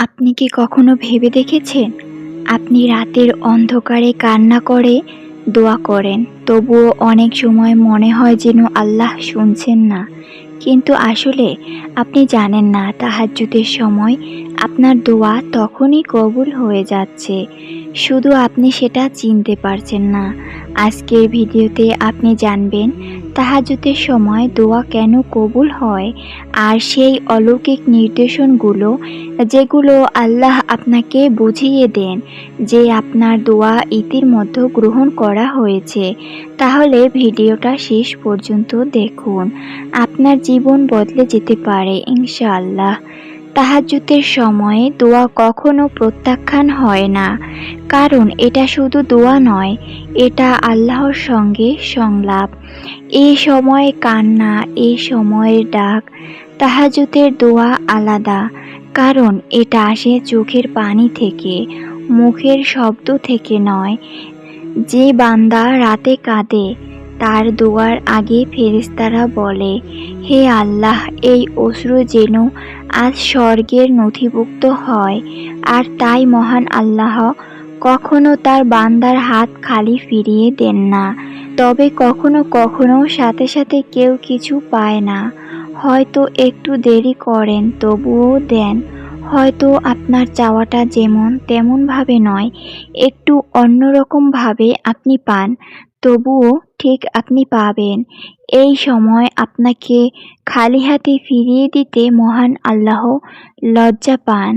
আপনি কি কখনো ভেবে দেখেছেন? আপনি রাতের অন্ধকারে কান্না করে দোয়া করেন, তবুও অনেক সময় মনে হয় যেন আল্লাহ শুনছেন না। কিন্তু আসলে আপনি জানেন না, তাহাজ্জুদের সময় আপনার দোয়া তখনই কবুল হয়ে যাচ্ছে। শুধু আপনি সেটা চিনতে পারছেন না। আজকের ভিডিওতে আপনি জানবেন, তাহাজ্জুদের সময় দোয়া কেন কবুল হয় আর সেই অলৌকিক নির্দেশনগুলো যেগুলো আল্লাহ আপনাকে বুঝিয়ে দেন যে আপনার দোয়া ইতিমধ্যে গ্রহণ করা হয়েছে, তাহলে ভিডিওটা শেষ পর্যন্ত দেখুন। আপনার জীবন বদলে যেতে পারে, ইনশাআল্লাহ। তাহাজুতের সময়ে দোয়া কখনো প্রত্যাখ্যান হয় না, কারণ এটা শুধু দোয়া নয়, এটা আল্লাহর সঙ্গে সংলাপ। এই সময়ে কান্না এই সময়ের ডাক তাহাজুতের দোয়া আলাদা, কারণ এটা আসে চোখের পানি থেকে, মুখের শব্দ থেকে নয়। যে বান্দা রাতে কাঁদে তার দোয়ার আগে ফেরেশতারা বলে, হে আল্লাহ, এই অশ্রু যেন আজ স্বর্গের নথিভুক্ত হয়, আর তাই মহান আল্লাহ, কখনো তার বান্দার হাত খালি ফিরিয়ে দেন না, তবে কখনো কখনো সাথে সাথে কেউ কিছু পায় না। হয়তো একটু দেরি করেন, তবুও দেন। হয়তো আপনার চাওয়াটা যেমন তেমনভাবে নয়, একটু অন্যরকমভাবে আপনি পান। তবুও ঠিক আপনি পাবেন। এই সময় আপনাকে খালি হাতে ফিরিয়ে দিতে মহান আল্লাহ লজ্জা পান।